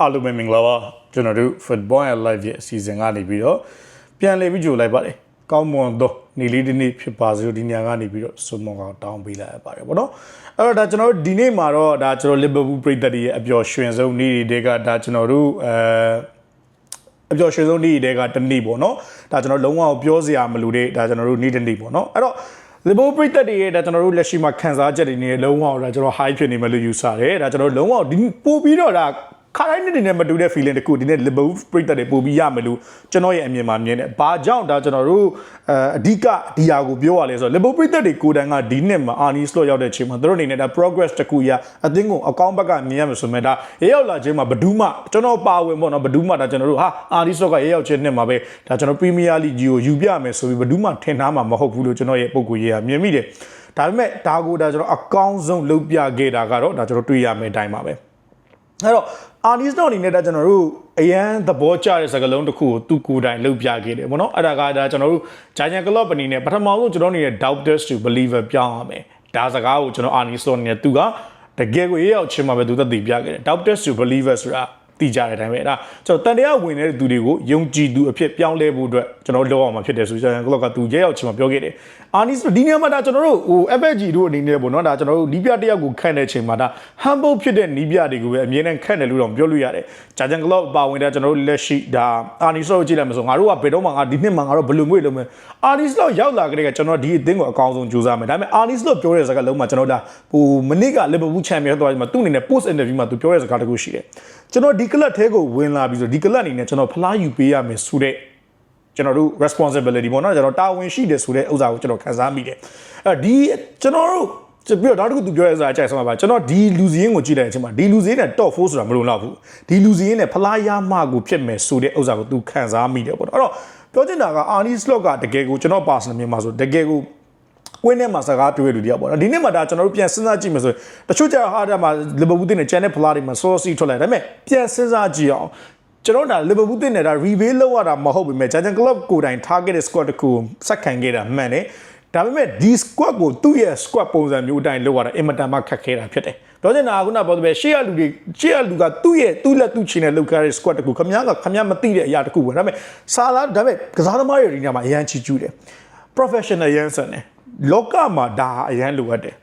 အားလုံးပဲမင်္ဂလာပါကျွန်တော်တို့ Football and Live ရဲ့အစီအစဉ်ကနေပြီးတော့ပြန်လည်ပြီးကြိုလိုက်ပါတယ်ကောင်းမွန်သောနေ့လေးတစ်နေ့ဖြစ်ပါစေလို့ဒီညကနေပြီးတော့ဆုမွန်ကောင်တောင်းပေးလိုက်ရပါတယ်ဗောနော်အဲ့တော့ဒါကျွန်တော်တို့ဒီနေ့မှာတော့ဒါကျွန်တော် Liverpool ပြည်သက်တွေရဲ့အပျော်ရွှင်ဆုံးနေ့တွေကဒါကျွန်တော်တို့အဲအပျော်ရွှင်ဆုံးနေ့တွေကတနေ့ပေါ့နော်ဒါကျွန်တော်လုံးဝပြောစရာမလိုတဲ့ဒါကျွန်တော်တို့နေ့တစ်နေ့ပေါ့နော်အဲ့တော့လီဗာပူးပြည်သက်တွေရဲ့ဒါကျွန်တော်တို့လက်ရှိမှာခံစားချက်တွေနေလုံးဝဒါကျွန်တော် high ဖြစ်နေမယ်လို့ယူဆတယ်ဒါကျွန်တော်လုံးဝဒီပို့ပြီးတော့ဒါ ခါတိုင်းနေ့နဲ့မတူတဲ့ feeling တခုဒီနေ့ Liverpool ပြည်သက်တွေပို့ပြီးရမယ်လို့ကျွန်တော်ရဲ့အမြင်မှာမြင်တယ်။ဘာကြောင့်ဒါကျွန်တော်တို့အဲအဓိကဒီဟာကိုပြောရလဲဆိုတော့ Liverpool ပြည်သက်တွေကိုယ်တိုင်ကဒီနှစ်မှာ Arnie Slot ရောက်တဲ့ချိန်မှာသူတို့အနေနဲ့ဒါ progress တခုရအသင်းကိုအကောင့်ဘက်ကမြင်ရမယ်ဆိုမှဒါရေရောက်လာချိန်မှာဘဒူးမှကျွန်တော်ပါဝင်ပေါ့နော်ဘဒူးမှဒါကျွန်တော်တို့ဟာ Arnie Slot ကရေရောက်ခြင်းနှစ်မှာပဲဒါကျွန်တော် Premier League ကြီးကိုယူပြမယ်ဆိုပြီးဘဒူးမှထင်ထားမှာမဟုတ်ဘူးလို့ကျွန်တော်ရဲ့ပုံကိုရေးရမြင်မိတယ်။ဒါပေမဲ့ဒါကိုဒါကျွန်တော်အကောင်းဆုံးလုပ်ပြခဲ့တာကတော့ဒါကျွန်တော်တွေ့ရမယ်အတိုင်းပါပဲ။ အဲ့တော့အာနီစ်တော့အနေနဲ့ဒါကျွန်တော်တို့အရန်သဘောကျတဲ့စကားလုံးတစ်ခုကိုသူကိုယ်တိုင်လုပ်ပြခဲ့တယ်ပေါ့နော်အဲ့ဒါကဒါကျွန်တော်တို့ဂျာညန်ကလော့ပအနေနဲ့ပထမဆုံးကျွန်တော်အနေနဲ့ doubters to believer ပြောင်းရမယ်ဒါစကားကိုကျွန်တော်အာနီစ်တော့အနေနဲ့သူကတကယ်ကိုရေးရောက်ချင်းမှာပဲသူသက်သေပြခဲ့တယ် doubters to believer ဆိုတာ သိကြတဲ့အတိုင်းပဲအဲ့ဒါကျွန်တော်တန်တရားဝင်နေတဲ့သူတွေကိုယုံကြည်သူအဖြစ်ပြောင်းလဲဖို့အတွက်ကျွန်တော်လုပ်အောင်မှာဖြစ်တယ်ဆိုကြရင်ကလော့ကသူရဲရောက်ချင်မှာပြောခဲ့တယ်အာနီစ်ဒီနေရာမှာဒါကျွန်တော်တို့ဟို FFG တို့အနေနဲ့ပေါ့နော်ဒါကျွန်တော်တို့နီးပြတယောက်ကိုခန့်တဲ့ချိန်မှာဒါ humble ဖြစ်တဲ့နီးပြတွေကိုပဲအမြဲတမ်းခန့်တယ်လို့တော့ပြောလို့ရတယ်ဂျာဂျန်ကလော့ပါဝင်တဲ့ကျွန်တော်တို့လက်ရှိဒါအာနီစ်တို့ကြည့်လိုက်မှာဆိုငါတို့ကဘယ်တော့မှငါဒီနှစ်မှာငါတို့ဘယ်လိုမျိုးလုပ်မလဲအာနီစ်တို့ရောက်လာကြတဲ့ကကျွန်တော်ဒီအသင်းကိုအကောင်းဆုံးကြိုးစားမယ်ဒါပေမဲ့အာနီစ်တို့ပြောတဲ့စကားလုံးမှာကျွန်တော်ဒါဟိုမနစ်ကလီဗာပူးချန်ပီယံသွားပြီးမှသူ့အနေနဲ့ post interview မှာသူပြောတဲ့စကားတခုရှိတယ် ကျွန်တော်ဒီကလပ်ထဲကိုဝင်လာပြီးဆိုဒီကလပ်အနေနဲ့ကျွန်တော်ဖလားယူပေးရမယ်ဆိုတဲ့ကျွန်တော်တို့ responsibility ပေါ့နော်ကျွန်တော်တာဝန်ရှိတယ်ဆိုတဲ့ဥစ္စာကိုကျွန်တော်ခံစားမိတယ်အဲဒီကျွန်တော်တို့ပြီးတော့နောက်တစ်ခုသူပြောတဲ့စကားအကြိုက်ဆုံးပါကျွန်တော်ဒီလူစည်းရင်းကိုကြည့်တဲ့အချိန်မှာဒီလူစည်းရင်းနဲ့ top 4ဆိုတာမလုံလောက်ဘူးဒီလူစည်းရင်းနဲ့ဖလားရမကိုဖြစ်မယ်ဆိုတဲ့ဥစ္စာကိုသူခံစားမိတယ်ပေါ့နော်အဲ့တော့ပြောချင်တာက Arnie Slot ကတကယ်ကိုကျွန်တော် personal မြင်မှာဆိုတကယ်ကို ဝင်းထဲမှာစကားပြောရလူတယောက်ပေါ့နော်ဒီနေ့မှာဒါကျွန်တော်တို့ပြန်စဉ်းစားကြည့်မယ်ဆိုရင်တချို့ကျတော့ဟာတာမှာလီဗာပူးတင်တဲ့ကျန်တဲ့ဖလားတွေမှာစောစီထွက်လာတယ်ဒါပေမဲ့ပြန်စဉ်းစားကြည့်အောင်ကျွန်တော်ဒါလီဗာပူးတင်နေတာ reveal လောက်ရတာမဟုတ်ပေမဲ့ဂျာဂျန်ကလပ်ကိုယ်တိုင် target squad တခုစက်ခံခဲ့တာမှန်တယ်ဒါပေမဲ့ဒီ squad ကိုသူ့ရဲ့ squad ပုံစံမျိုးအတိုင်းလောက်ရတာအင်မတန်မှခက်ခဲတာဖြစ်တယ်ပြောချင်တာကခုနပြောတဲ့ရှေ့ရလူတွေရှေ့ရလူကသူ့ရဲ့သူ့လက်သူ့ချင်းနဲ့လောက်ခဲ့တဲ့ squad တခုခမ ्या ကခမ ्या မသိတဲ့အရာတခုပဲဒါပေမဲ့ဆာလာဒါပေမဲ့ကစားသမားတွေဒီညမှာအရန်ချီကျူးတယ် professional ရန်ဆန်တယ် လောကမှာဒါအရန်လိုအပ်တယ်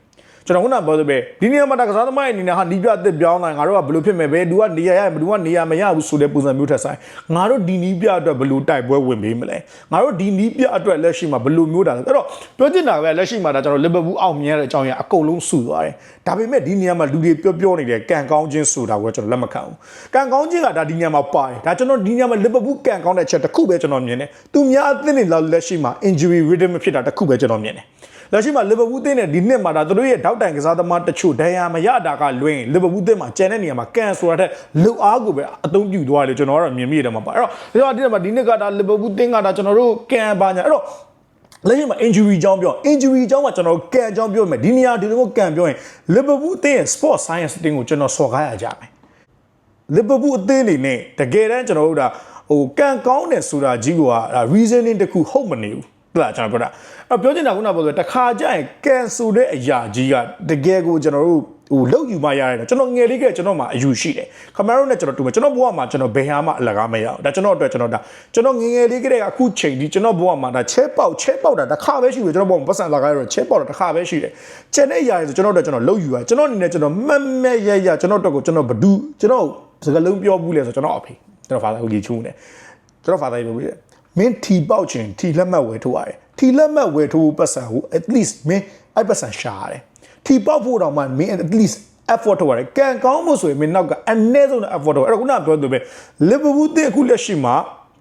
ကျွန်တော်ခုနပြောသလိုပဲဒီနေရာမှာတကစားသမားရဲ့အနေနဲ့ဟာနီးပြအစ်ပြောင်းလာငါတို့ကဘယ်လိုဖြစ်မယ်ဘယ်သူကနေရာရဘယ်သူကနေရာမရဘူးဆိုတဲ့ပုံစံမျိုးထက်ဆိုင်ငါတို့ဒီနီးပြအတွက်ဘယ်လိုတိုက်ပွဲဝင်ပေးမလဲငါတို့ဒီနီးပြအတွက်လက်ရှိမှာဘယ်လိုမျိုးတာလဲအဲ့တော့ပြောချင်တာပဲလက်ရှိမှာဒါကျွန်တော်လီဗာပူးအောင်မြင်ရတဲ့အကြောင်းရအကုန်လုံးစုသွားတယ်ဒါပေမဲ့ဒီနေရာမှာလူတွေပြောပြောနေတယ်ကန်ကောင်းခြင်းဆိုတာကိုကျွန်တော်လက်မခံဘူးကန်ကောင်းခြင်းကဒါဒီနေရာမှာပါတယ်ဒါကျွန်တော်ဒီနေရာမှာလီဗာပူးကန်ကောင်းတဲ့ချက်တစ်ခုပဲကျွန်တော်မြင်တယ်သူများအသင်းတွေလောက်လက်ရှိမှာ injury ridden ဖြစ်တာတစ်ခုပဲကျွန်တော်မြင်တယ် လက်ရှိမှာလီဗာပူးသင်းနဲ့ဒီနှစ်မှာဒါသူတို့ရဲ့ထောက်တိုင်ကစားသမားတချို့ဒဏ်ရာမရတာကလွင်လီဗာပူးသင်းမှာကျန်တဲ့နေရာမှာကန်ဆိုတာတဲ့လူအားကိုပဲအသုံးပြုသွားတယ်လို့ကျွန်တော်ကတော့မြင်မိတယ်မှာပါအဲ့တော့ဒီမှာဒီနှစ်ကဒါလီဗာပူးသင်းကဒါကျွန်တော်တို့ကန်ပါညာအဲ့တော့လက်ရှိမှာ injury ကြောင်းပြော injury ကြောင်းမှာကျွန်တော်ကန်ကြောင်းပြောမယ်ဒီနေရာဒီလိုမျိုးကန်ပြောရင် Liverpool အသင်းရဲ့ sport science အသင်းကိုကျွန်တော်စော်ကားရကြမယ် Liverpool အသင်းအနေနဲ့တကယ်တမ်းကျွန်တော်တို့ဒါဟိုကန်ကောင်းတယ်ဆိုတာကြီးကဒါ reasoning တခုဟုတ်မနေဘူး ဟုတ်လားကျွန်တော်ပြောတာအဲ့ပြောချင်တာခုနကပြောဆိုတခါကျရင်ကန်ဆိုတဲ့အရာကြီးကတကယ်ကိုကျွန်တော်တို့ဟိုလောက်ယူမှရတယ်ကျွန်တော်ငယ်လေးကကျွန်တော်မှအယူရှိတယ်ခမရိုနဲ့ကျွန်တော်တူမယ်ကျွန်တော်ဘဝမှာကျွန်တော်ဘယ်ဟာမှအလကားမရအောင်ဒါကျွန်တော်အတွက်ကျွန်တော်ဒါကျွန်တော်ငယ်ငယ်လေးကတည်းကအခုချိန်ဒီကျွန်တော်ဘဝမှာဒါချဲပေါက်ချဲပေါက်တာတစ်ခါပဲရှိတယ်ကျွန်တော်ဘဝမှာပတ်စံလာကားရတော့ချဲပေါက်တာတစ်ခါပဲရှိတယ်ကျန်တဲ့အရာတွေဆိုကျွန်တော်တို့ကျွန်တော်လောက်ယူရကျွန်တော်အနေနဲ့ကျွန်တော်မက်မက်ရရကျွန်တော်တို့ကိုကျွန်တော်ဘဒူးကျွန်တော်စကလုံးပြောဘူးလဲဆိုကျွန်တော်အဖေကျွန်တော်ဖာသာကိုကြီးချူးနေကျွန်တော်ဖာသာပြောပြီးတယ် မင်းထီပေါက်ခြင်းထီလက်မှတ်ဝယ်ထိုးရတယ်ထီလက်မှတ်ဝယ်ထိုးပတ်စံကို at least မင်းအဲ့ပတ်စံရှာရတယ်ထီပေါက်ဖို့တော့မှမင်း at least effort ထုတ်ရတယ်ကန်ကောင်းမှုဆိုရင်မင်းနောက်ကအနည်းဆုံး effort ထုတ်အဲ့တော့ခုနကပြောသူပဲ Liverpool တဲ့အခုလက်ရှိမှာ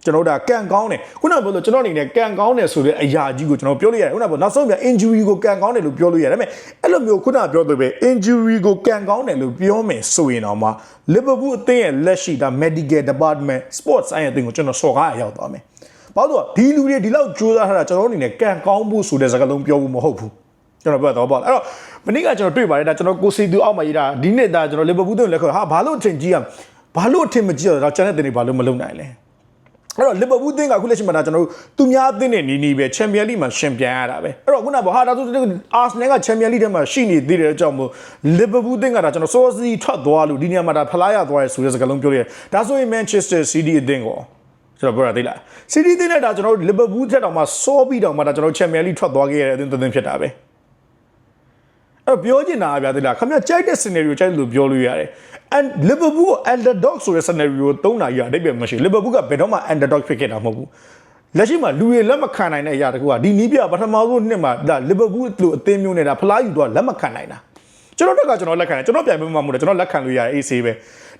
ကျွန်တော်တို့ကကန်ကောင်းတယ်ခုနကပြောလို့ကျွန်တော်အနေနဲ့ကန်ကောင်းတယ်ဆိုတဲ့အရာကြီးကိုကျွန်တော်ပြောလို့ရတယ်ခုနကပြောနောက်ဆုံးပြ injury ကိုကန်ကောင်းတယ်လို့ပြောလို့ရတယ်ဒါပေမဲ့အဲ့လိုမျိုးခုနကပြောသူပဲ injury ကိုကန်ကောင်းတယ်လို့ပြောမယ်ဆိုရင်တော့မှ Liverpool အသင်းရဲ့လက်ရှိဒါ medical department sports science အသင်းကိုကျွန်တော်စော်ကားရရောက်သွားမယ် ဘာလို့လဲဒီလူတွေဒီလောက်ကြိုးစားထားတာကျွန်တော်အနေနဲ့ကန်ကောင်းဖို့ဆိုတဲ့စကားလုံးပြောဖို့မဟုတ်ဘူးကျွန်တော်ပြောတော့ပေါ့အဲ့တော့မနေ့ကကျွန်တော်တွေ့ပါတယ်ဒါကျွန်တော်ကိုစီသူအောက်မှာရေးတာဒီနေ့ဒါကျွန်တော်လီဗာပူးတင်လက်ခေါ်ဟာဘာလို့အထင်ကြီးရဘာလို့အထင်မကြီးရတော့ကျန်တဲ့တင်တွေဘာလို့မလုပ်နိုင်လဲအဲ့တော့လီဗာပူးအသင်းကအခုလက်ရှိမှာဒါကျွန်တော်တို့သူများအသင်းနဲ့နီးနီးပဲချန်ပီယံလိမှာရှင်ပြန်ရတာပဲအဲ့တော့ခုနကဟာဒါဆိုအာဆနယ်ကချန်ပီယံလိထဲမှာရှိနေသေးတဲ့အကြောင်းမို့လီဗာပူးအသင်းကဒါကျွန်တော်စောစီထွက်သွားလို့ဒီနေရာမှာဒါဖလားရသွားရဲဆိုတဲ့စကားလုံးပြောရတယ်ဒါဆိုရင် Manchester City အသင်းကို ကျွန်တော်ပြောရသေးလား City အသင်းနဲ့ဒါကျွန်တော်တို့လီဗာပူးထက်တောင်မှစောပြီးတောင်မှဒါကျွန်တော်ချန်ပီယံလိထွက်သွားခဲ့ရတဲ့အသင်းတစ်သင်းဖြစ်တာပဲအဲ့တော့ပြောချင်တာကဗျာတိလားခင်ဗျကြိုက်တဲ့ scenario ကြိုက်လို့ပြောလို့ရတယ် and liverpool ကို underdog ဆိုတဲ့ scenario ကိုသုံးတာကြီးအတိတ်ပဲမရှိ liverpool ကဘယ်တော့မှ underdog ဖြစ်ခဲ့တာမဟုတ်ဘူးလက်ရှိမှာလူတွေလက်မခံနိုင်တဲ့အရာတကူကဒီနီးပြပထမဆုံးနှစ်မှာဒါ liverpool လို့အသင်းမျိုးနေတာဖလားယူတော့လက်မခံနိုင်တာ ကျွန်တော်တက်ကကျွန်တော်လက်ခံတယ်ကျွန်တော်ပြန်ပြမမှာမဟုတ်တယ်ကျွန်တော်လက်ခံလို့ရတယ်အေးဆေးပဲ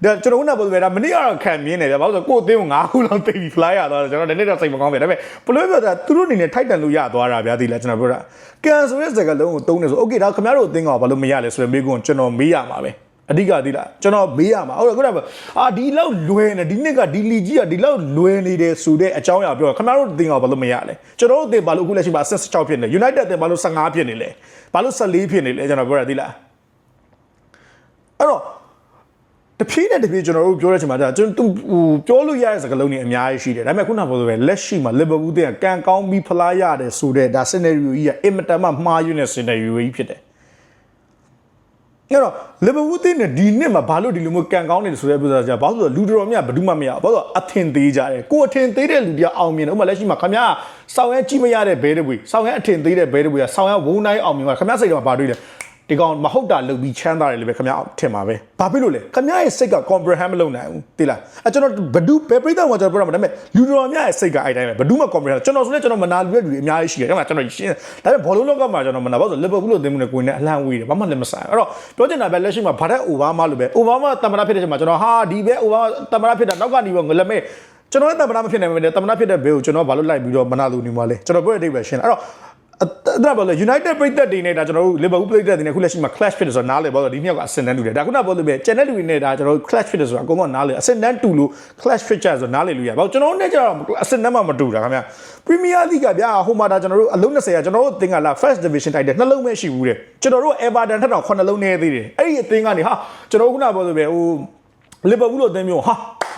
ဒါကျွန်တော်ခုနကပြောပြတာမနေ့ကတော့ခံမြင်တယ်ဗျာဘာလို့လဲဆိုတော့ကိုယ်အသင်းကို9ခုလောက်တိတ်ပြီး fly ရသွားတယ်ကျွန်တော်ဒီနေ့တော့စိတ်မကောင်းပဲဒါပေမဲ့ဘလို့ပြောတာသူတို့အနေနဲ့ထိုက်တန်လို့ရသွားတာဗျာဒီလားကျွန်တော်ပြောတာကန်ဆိုတဲ့စကားလုံးကိုတုံးနေဆို okay ဒါခင်ဗျားတို့အသင်းကဘာလို့မရလဲဆိုတော့မေးခွန်းကျွန်တော်မေးရမှာပဲအဓိကဒီလားကျွန်တော်မေးရမှာဟုတ်တယ်ခုနကအာဒီလောက်လွယ်နေဒီနှစ်ကဒီလီကြီးကဒီလောက်လွယ်နေတယ်ဆိုတဲ့အကြောင်းအရာပြောခင်ဗျားတို့အသင်းကဘာလို့မရလဲကျွန်တော်တို့အသင်းဘာလို့အခုလက်ရှိမှာ16ဖြစ်နေ United အသင်းဘာလို့15ဖြစ်နေလဲဘာလို့14ဖြစ်နေလဲကျွန်တော်ပြောတာဒီလား အဲ့တော့တဖြည်းနဲ့တဖြည်းကျွန်တော်တို့ပြောတဲ့ချိန်မှာဒါကျွန်တော်ဟိုပြောလို့ရတဲ့စကားလုံးတွေအများကြီးရှိတယ်ဒါပေမဲ့ခုနကပြောလိုပဲလက်ရှိမှာလီဗာပူးတဲ့ကံကောင်းပြီးဖလားရတယ်ဆိုတဲ့ဒါစီနယ်ရီယိုကြီးကအင်မတန်မှမှားယွင်းတဲ့စီနယ်ရီယိုကြီးဖြစ်တယ်အဲ့တော့လီဗာပူးတဲ့ဒီနှစ်မှာဘာလို့ဒီလိုမျိုးကံကောင်းနေတယ်ဆိုတဲ့ပြောတာကြာဘာလို့လဲဆိုတော့လူတော်များဘယ်သူမှမရဘူးဘာလို့လဲအထင်သေးကြတယ်ကိုယ်အထင်သေးတဲ့လူတွေကအောင်မြင်တယ်ဥပမာလက်ရှိမှာခင်ဗျားစောင်းရဲကြည့်မရတဲ့ဘဲတပွေစောင်းရဲအထင်သေးတဲ့ဘဲတပွေကစောင်းရဲဝုန်းတိုင်းအောင်မြင်မှာခင်ဗျားစိတ်တော့ဘာတွေးလဲ ဒီကောင်မဟုတ်တာလုပ်ပြီးချမ်းသာတယ်လို့ပဲခင်ဗျားထင်ပါပဲဘာဖြစ်လို့လဲခင်ဗျားရဲ့စိတ်က comprehend မလုပ်နိုင်ဘူးတိလားအဲကျွန်တော်ဘဒုဘယ်ပြိတ္တာမှာကျွန်တော်ပြောရမှာဒါပေမဲ့လူတော်များရဲ့စိတ်ကအဲ့တိုင်းပဲဘဒုမှ comprehend ကျွန်တော်ဆိုလဲကျွန်တော်မနာလူတဲ့လူတွေအများကြီးရှိတယ်ခင်ဗျာကျွန်တော်ရှင်းဒါပေမဲ့ဘောလုံးလောကမှာကျွန်တော်မနာပါဆိုလီဗာပူးလို့သင်းမှုနဲ့ကိုယ်နဲ့အလှမ်းဝေးတယ်ဘာမှလည်းမဆိုင်အဲ့တော့ပြောချင်တာပဲလက်ရှိမှာဗတ်အိုဘားမားလို့ပဲအိုဘားမားတမန်တော်ဖြစ်တဲ့ချိန်မှာကျွန်တော်ဟာဒီပဲအိုဘားတမန်တော်ဖြစ်တာနောက်ကနေပဲငလက်မဲ့ကျွန်တော်ရဲ့တမန်တော်မဖြစ်နိုင်ဘူးတမန်တော်ဖြစ်တဲ့ဘေးကိုကျွန်တော်ဘာလို့လိုက်ပြီးတော့မနာလူနေမှာလဲကျွန်တော်ပြောတဲ့အဓိပ္ပာယ်ရှင်းအဲ့တော့ အဲ့ဒါဘာလဲ United ပြည်သက်တွေနဲ့ဒါကျွန်တော်တို့ Liverpool ပြည်သက်တွေနဲ့ခုလက်ရှိမှာ clash ဖြစ်တယ်ဆိုတာနားလည်ပါတော့ဒီနှစ်ယောက်ကအဆင့်တန်းတူတယ်ဒါခုနပြောလို့ပဲ channel တွေနဲ့ဒါကျွန်တော်တို့ clash ဖြစ်တယ်ဆိုတာအကုန်လုံးနားလည်အဆင့်တန်းတူလို့ clash ဖြစ်ကြဆိုနားလည်လို့ရပါဘူးကျွန်တော်တို့နဲ့ကျတော့အဆင့်တန်းမှမတူတာခင်ဗျ Premier League ကဗျာဟိုမှာဒါကျွန်တော်တို့အလုံး20ကကျွန်တော်တို့အသင်းကလာ First Division တိုက်တယ်နှလုံးပဲရှိဘူးတဲ့ကျွန်တော်တို့ Everton ထက်တော့9လုံးနေသေးတယ်အဲ့ဒီအသင်းကနေဟာကျွန်တော်တို့ခုနပြောလို့ပဲဟို Liverpool လို့အသင်းမျိုးဟာ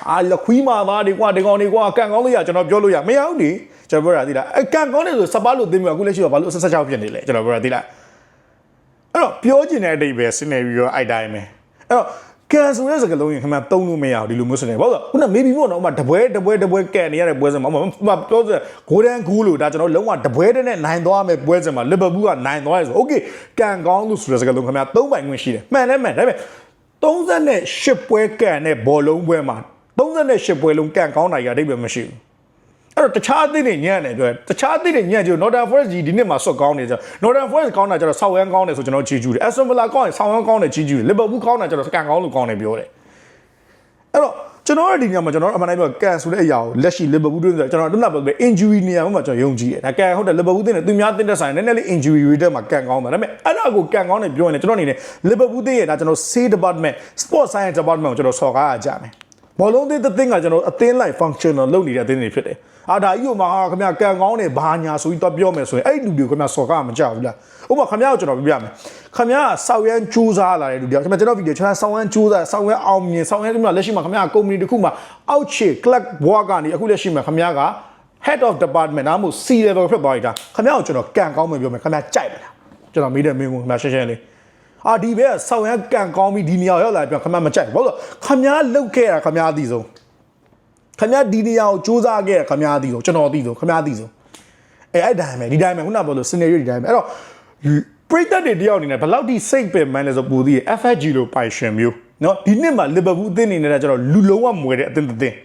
အာလခွီးမာသားတွေကွာဒီကောင်တွေကွာကန်ကောင်းလို့ရကျွန်တော်ပြောလို့ရမရဘူးလေ ကျွန်တော်ပြောတာသိလားအကန်ကောင်းတယ်ဆိုစပါးလို့သင်းမျိုးအခုလက်ရှိတော့ဘာလို့ဆက်ဆက်ချောက်ဖြစ်နေလဲကျွန်တော်ပြောတာသိလားအဲ့တော့ပြောချင်တဲ့အတိတ်ပဲစနေပြီးတော့အဲ့တိုင်းပဲအဲ့တော့ကန်ဆိုတဲ့စကားလုံးရင်ခင်ဗျသုံးလို့မရဘူးဒီလိုမျိုးစနေဘာလို့ခုန maybe မို့တော့ဥမာတပွဲတပွဲတပွဲကန်နေရတဲ့ပွဲစမှာဥမာပြောစဂိုဒန်ဂူးလို့ဒါကျွန်တော်လုံးဝတပွဲတည်းနဲ့နိုင်သွားမယ်ပွဲစမှာလီဗာပူးကနိုင်သွားတယ်ဆို okay ကန်ကောင်းလို့ဆိုတဲ့စကားလုံးခင်ဗျသုံးပိုင်ခွင့်ရှိတယ်မှန်တယ်မှန်ဒါပေမဲ့38ပွဲကန်တဲ့ဘောလုံးပွဲမှာ38ပွဲလုံးကန်ကောင်းတာကြီးအတိတ်ပဲမရှိဘူး အဲ့တော့တခြားအသင်းတွေညံ့တယ်ပြောတခြားအသင်းတွေညံ့ကြည့် Northern Forest ကြီးဒီနှစ်မှာဆွတ်ကောင်းနေကြ Northern Forest ကောင်းတာကျတော့ဆောက်ရမ်းကောင်းတယ်ဆိုကျွန်တော်ကြည့်ကြည့်တယ် Aston Villa ကောင်းရင်ဆောက်ရမ်းကောင်းတယ်ကြည့်ကြည့်တယ် Liverpool ကောင်းတာကျတော့စကန်ကောင်းလို့ကောင်းတယ်ပြောတယ်အဲ့တော့ကျွန်တော်တို့ဒီညမှာကျွန်တော်တို့အမှန်တိုင်းပြောကန်ဆိုတဲ့အရာကိုလက်ရှိ Liverpool တွေ့ဆိုကျွန်တော်တို့နောက်ပြော injury နေရာမှာကျွန်တော်ယုံကြည်တယ်ဒါကန်ဟုတ်တယ် Liverpool တင်းတယ်သူများတင်းတဲ့ဆိုင်နည်းနည်းလေး injury rate မှာကန်ကောင်းတယ်ဒါပေမဲ့အဲ့ဒါကိုကန်ကောင်းတယ်ပြောရင်ကျွန်တော်အနေနဲ့ Liverpool တင်းရဲ့ဒါကျွန်တော် sales department sport science department ကိုကျွန်တော်ဆော်ကားရကြမယ် ဘောလုံးသင်းတစ်သင်းကကျွန်တော်အသင်းလိုက် functional လုပ်နေတဲ့အသင်းတွေဖြစ်တယ်။အာဒါကြီးကိုမှဟာခင်ဗျကန်ကောင်းတယ်ဘာညာဆိုပြီးတော့ပြောမယ်ဆိုရင်အဲ့ဒီလူတွေကိုခင်ဗျဆော်ကားမကြောက်ဘူးလား။ဥပမာခင်ဗျကိုကျွန်တော်ပြပြမယ်။ခင်ဗျဆောက်ရမ်းကြိုးစားလာတဲ့လူတယောက်ခင်ဗျကျွန်တော်ဗီဒီယိုကျွန်တော်ဆောက်ရမ်းကြိုးစားဆောက်ရမ်းအောင်မြင်ဆောက်ရမ်းဒီမှာလက်ရှိမှာခင်ဗျကုမ္ပဏီတစ်ခုမှာအောက်ခြေ club board ကနေအခုလက်ရှိမှာခင်ဗျက head of department နားမို့ C level ဖြစ်သွားပြီဒါခင်ဗျကိုကျွန်တော်ကန်ကောင်းမယ်ပြောမယ်ခင်ဗျကြိုက်ပါလားကျွန်တော်မေးတဲ့မင်းကခင်ဗျရှင်းရှင်းလေး အာဒီဘက်ကဆောင်းရန်ကန်ကောင်းပြီးဒီနေရာရောက်လာပြန်ခမမကြိုက်ဘာလို့ခမများလုတ်ခဲ့တာခမများအသိဆုံးခမများဒီနေရာကိုစူးစမ်းခဲ့တာခမများအသိဆုံးကျွန်တော်အသိဆုံးခမများအသိဆုံးအဲအဲ့တိုင်းပဲဒီတိုင်းပဲခုနကပြောလို့ scenario ဒီတိုင်းပဲအဲ့တော့ပရိသတ်တွေတယောက်အနေနဲ့ဘယ်လောက်ထိစိတ်ပင်မန်းလဲဆိုပူသေးရဲ့ FFG လို့ပိုင်ရှင်မျိုးနော်ဒီနှစ်မှာ Liverpool အသင်းအနေနဲ့ကကျွန်တော်လူလုံးဝမွဲတဲ့အသင်းတစ်သင်း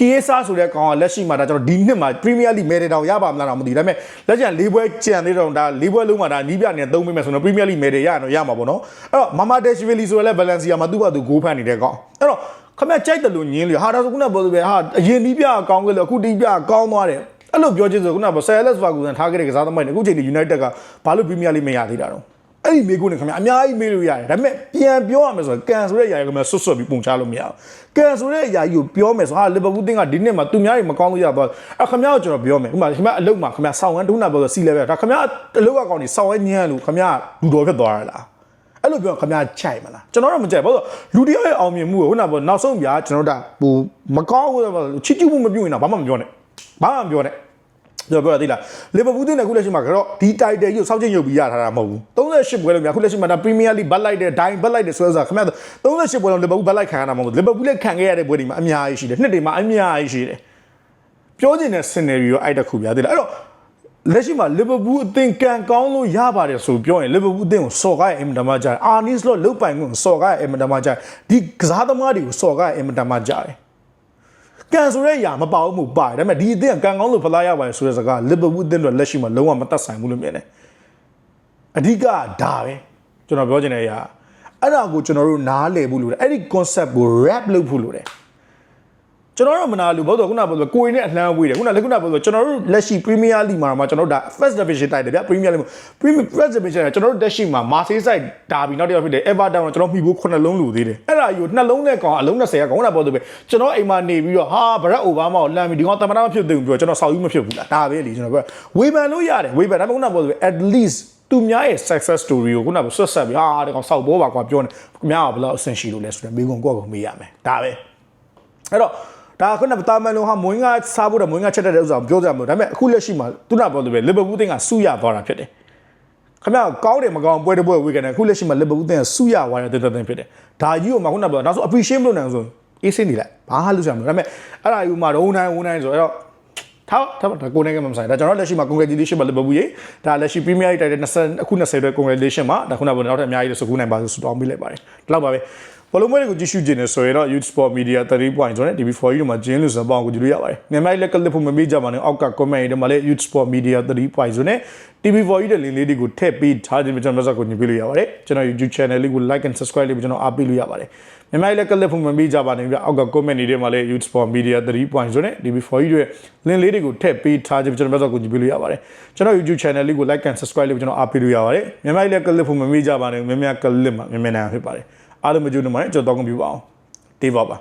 ခီယေဆာဆိုတဲ့ကောင်ကလက်ရှိမှာဒါကျွန်တော်ဒီနှစ်မှာ Premier League မဲတွေတောင်ရပါမလားတော့မသိဘူးဒါပေမဲ့လက်ကျန်၄ပွဲကြံသေးတော့ဒါ၄ပွဲလုံးမှာဒါနီးပြနေသုံးပေးမယ်ဆိုတော့ Premier League မဲတွေရရင်တော့ရမှာပေါ့နော်အဲ့တော့ Mama Dashvili ဆိုလည်း Valencia မှာသူ့ဘာသူဂိုးဖန်နေတဲ့ကောင်အဲ့တော့ခမကြိုက်တယ်လို့ညင်းလေဟာဒါဆိုခုနပြောလို့ပဲဟာအရင်နီးပြကောင်းကြလို့အခုတီးပြကောင်းသွားတယ်အဲ့လိုပြောချင်ဆိုခုနက Salas Ferguson ထားခဲ့တဲ့ကစားသမားတွေအခုချိန်ဒီ United ကဘာလို့ Premier League မရသေးတာတော့ အဲ့ဒီမေကုန်းနေခင်ဗျအများကြီးမေးလို့ရတယ်ဒါပေမဲ့ပြန်ပြောရမယ်ဆိုတော့ကန်ဆိုတဲ့အရာကြီးကမှဆွတ်ဆွတ်ပြီးပုံချလို့မရဘူးကန်ဆိုတဲ့အရာကြီးကိုပြောမယ်ဆိုဟာလီဗာပူးတင်းကဒီနှစ်မှာသူများတွေမကောင်းလို့ရတော့အဲ့ခင်ဗျားကိုကျွန်တော်ပြောမယ်ဥပမာခင်ဗျာအလုတ်မှာခင်ဗျာဆောင်းဝမ်းဒုနာပြောဆိုစီလဲပဲဒါခင်ဗျာအလုတ်ကကောင်းနေဆောင်းဝမ်းညံ့လို့ခင်ဗျာလူတော်ဖြစ်သွားရလားအဲ့လိုပြောခမကြိုက်မလားကျွန်တော်တော့မကြိုက်ဘာလို့လူတယောက်ရဲ့အောင်မြင်မှုကိုခုနကပြောနောက်ဆုံးပြာကျွန်တော်တို့ဟိုမကောင်းဘူးချစ်ကျူးမှုမပြုတ်ရင်တော့ဘာမှမပြောနဲ့ဘာမှမပြောနဲ့ ပြောပြောသိလားလီဗာပူးတင်းနဲ့ခုလက်ရှိမှာကတော့ဒီတိုက်တယ်ကြီးကိုစောက်ချင်းရုပ်ပြီးရထားတာမဟုတ်ဘူး38ပွဲလို့များခုလက်ရှိမှာဒါပရီးမီးယားလိဘတ်လိုက်တယ်ဒိုင်းဘတ်လိုက်တယ်ဆိုတော့ခမ38ပွဲလုံးလီဗာပူးဘတ်လိုက်ခံရတာမဟုတ်ဘူးလီဗာပူးလည်းခံခဲ့ရတဲ့ပွဲတွေမှာအများကြီးရှိတယ်နှစ်တွေမှာအများကြီးရှိတယ်ပြောချင်တဲ့ scenario အဲ့တခုပြသိလားအဲ့တော့လက်ရှိမှာလီဗာပူးအသင်ကန်ကောင်းလို့ရပါတယ်ဆိုပြောရင်လီဗာပူးအသင်ကိုစော်ကားရဲ့အင်မတန်မှကြားတယ်အာနီစ်လို့လုတ်ပိုင်ကိုစော်ကားရဲ့အင်မတန်မှကြားတယ်ဒီကစားသမားတွေကိုစော်ကားရဲ့အင်မတန်မှကြားတယ် ကန်ဆိုတဲ့အရာမပါဘူးမဟုတ်ပါတယ်ဒါပေမဲ့ဒီအသင်ကကန်ကောင်းလို့ဖလားရပါတယ်ဆိုတဲ့စကားလီဗာပူးအသင်တို့လက်ရှိမှာလုံးဝမတတ်ဆိုင်ဘူးလို့မြင်တယ်အဓိကဒါပဲကျွန်တော်ပြောချင်တဲ့အရာအဲ့ဒါကိုကျွန်တော်တို့နားလည်ဖို့လိုတယ်အဲ့ဒီ concept ကို rap လုပ်ဖို့လိုတယ် ကျွန်တော်တို့မနာလို့ဘာလို့လဲခုနကပြောလို့ကိုရင်နဲ့အလှမ်းဝေးတယ်ခုနလည်းခုနပြောလို့ကျွန်တော်တို့လက်ရှိ Premier League မှာမှာကျွန်တော်တို့ဒါ First Division တိုက်တယ်ဗျ Premier League မှာ Premier First Division ကကျွန်တော်တို့တက်ရှိမှာ Marseille side ဒါပြီးနောက်တစ်ယောက်ဖြစ်တယ် Everton ကကျွန်တော်မှီဖို့ခုနှလုံးလူသေးတယ်အဲ့ဒါယူနှလုံးနဲ့ကောင်အလုံး20ကကောင်ခုနပြောလို့ပဲကျွန်တော်အိမ်မှာနေပြီးတော့ဟာဘရက်အိုဘာမာကိုလမ်းပြီးဒီကောင်တမနာမဖြစ်သေးဘူးပြောကျွန်တော်ဆောက်ယူမဖြစ်ဘူးလားဒါပဲလေကျွန်တော်ပြောဝေဖန်လို့ရတယ်ဝေဖန်ဒါပေမဲ့ခုနပြောလို့ at least သူများရဲ့ success story ကိုခုနကဆွတ်ဆက်ပြီးဟာဒီကောင်ဆောက်ဘောပါကွာပြောနေခင်ဗျားကဘယ်လောက်အဆင်ရှိလို့လဲဆိုတော့မိကုံကိုယ့်ကိုမေးရမယ်ဒါပဲအဲ့တော့ ဒါခုနကတာမန်လုံးဟာမွင်းကစားဖို့တော့မွင်းကချက်တဲ့ဥစ္စာကိုပြောကြမှာဒါပေမဲ့အခုလက်ရှိမှာသူနာပြောလို့ပဲလီဗာပူးတင်းကဆူရသွားတာဖြစ်တယ်ခင်ဗျားကောင်းတယ်မကောင်းပွဲတစ်ပွဲဝေကန်တယ်အခုလက်ရှိမှာလီဗာပူးတင်းကဆူရသွားတဲ့တဲ့တဲ့ဖြစ်တယ်ဒါကြီးကိုမှခုနကပြောနောက်ဆုံး appreciate မလုပ်နိုင်ဆိုအေးစင်းနေလိုက်ဘာလို့ဆရာမလို့ဒါပေမဲ့အဲ့ဒါယူမှာရုံးတိုင်းဝန်းတိုင်းဆိုတော့ထားထားဒါကိုနေကမဆိုင်ဒါကျွန်တော်လက်ရှိမှာ congratulation ပါလီဗာပူးရေဒါလက်ရှိ Premier League တိုက်တဲ့20အခု20အတွက် congratulation ပါဒါခုနကနောက်ထပ်အများကြီးဆိုကူးနိုင်ပါဆိုတောင်းပေးလိုက်ပါတယ်ဒီလောက်ပါပဲ ဘလုံးမွေးတွေကိုကြည့်ရှုကြနေဆိုရင်တော့ Youth Sport Media 3.0နဲ့ TV4 တို့မှာဂျင်းလို့စပောင်းကိုကြည့်လို့ရပါတယ်။မြန်မာလက်ကလစ်ဖို့မမေ့ကြပါနဲ့အောက်က comment တွေမှာလည်း Youth Sport Media 3.0နဲ့ TV4 ရဲ့ link လေးတွေကိုထည့်ပေးထားခြင်းပဲကျွန်တော်လက်ဆက်ကိုညွှန်ပေးလို့ရပါတယ်။ကျွန်တော် YouTube channel လေးကို like and subscribe လေးပဲကျွန်တော်အားပေးလို့ရပါတယ်။မြန်မာလက်ကလစ်ဖို့မမေ့ကြပါနဲ့ပြအောက်က comment တွေမှာလည်း Youth Sport Media 3.0နဲ့ TV4 ရဲ့ link လေးတွေကိုထည့်ပေးထားခြင်းပဲကျွန်တော်လက်ဆက်ကိုညွှန်ပေးလို့ရပါတယ်။ကျွန်တော် YouTube channel လေးကို like and subscribe လေးပဲကျွန်တော်အားပေးလို့ရပါတယ်။မြန်မာလက်ကလစ်ဖို့မမေ့ကြပါနဲ့မြန်မာကလစ်မှာမြန်မာနာဖြစ်ပါတယ်။ အားလုံးမကြိုးနေပါနဲ့ကျွန်တော်တောင်းကုန်ပြပါအောင်တေးပါပါ